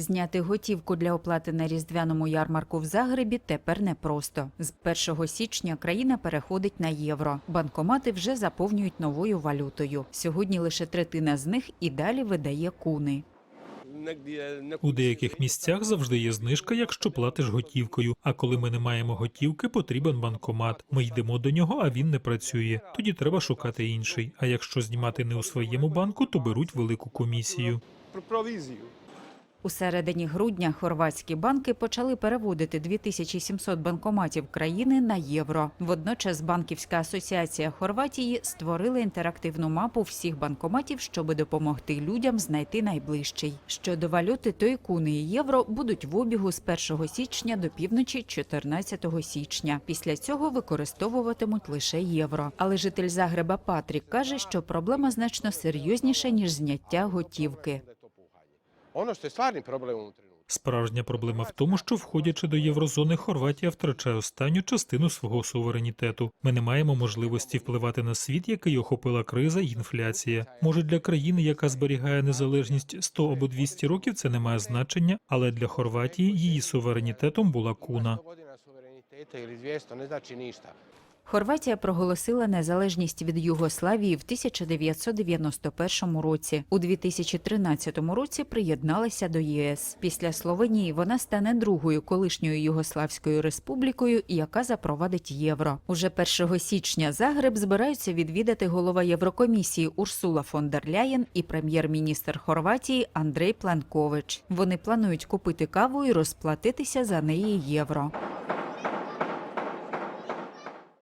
Зняти готівку для оплати на різдвяному ярмарку в Загребі тепер непросто. З 1 січня країна переходить на євро. Банкомати вже заповнюють новою валютою. Сьогодні лише третина з них і далі видає куни. У деяких місцях завжди є знижка, якщо платиш готівкою. А коли ми не маємо готівки, потрібен банкомат. Ми йдемо до нього, а він не працює. Тоді треба шукати інший. А якщо знімати не у своєму банку, то беруть велику комісію. У середині грудня хорватські банки почали переводити 2700 банкоматів країни на євро. Водночас Банківська асоціація Хорватії створила інтерактивну мапу всіх банкоматів, щоб допомогти людям знайти найближчий. Щодо валюти, то і куни і євро будуть в обігу з 1 січня до півночі 14 січня. Після цього використовуватимуть лише євро. Але житель Загреба Патрік каже, що проблема значно серйозніша ніж зняття готівки. Ono što je stvarni problem u. Справжня проблема в тому, що входячи до єврозони, Хорватія втрачає останню частину свого суверенітету. Ми не маємо можливості впливати на світ, який охопила криза і інфляція. Може, для країни, яка зберігає незалежність 100 або 200 років, це не має значення, але для Хорватії її суверенітетом була куна. 100 godina suvereniteta ili 200 ne znači ništa. Хорватія проголосила незалежність від Югославії в 1991 році. У 2013 році приєдналася до ЄС. Після Словенії вона стане другою колишньою Югославською республікою, яка запровадить євро. Уже 1 січня Загреб збираються відвідати голова Єврокомісії Урсула фон дер Ляєн і прем'єр-міністр Хорватії Андрей Планкович. Вони планують купити каву і розплатитися за неї євро.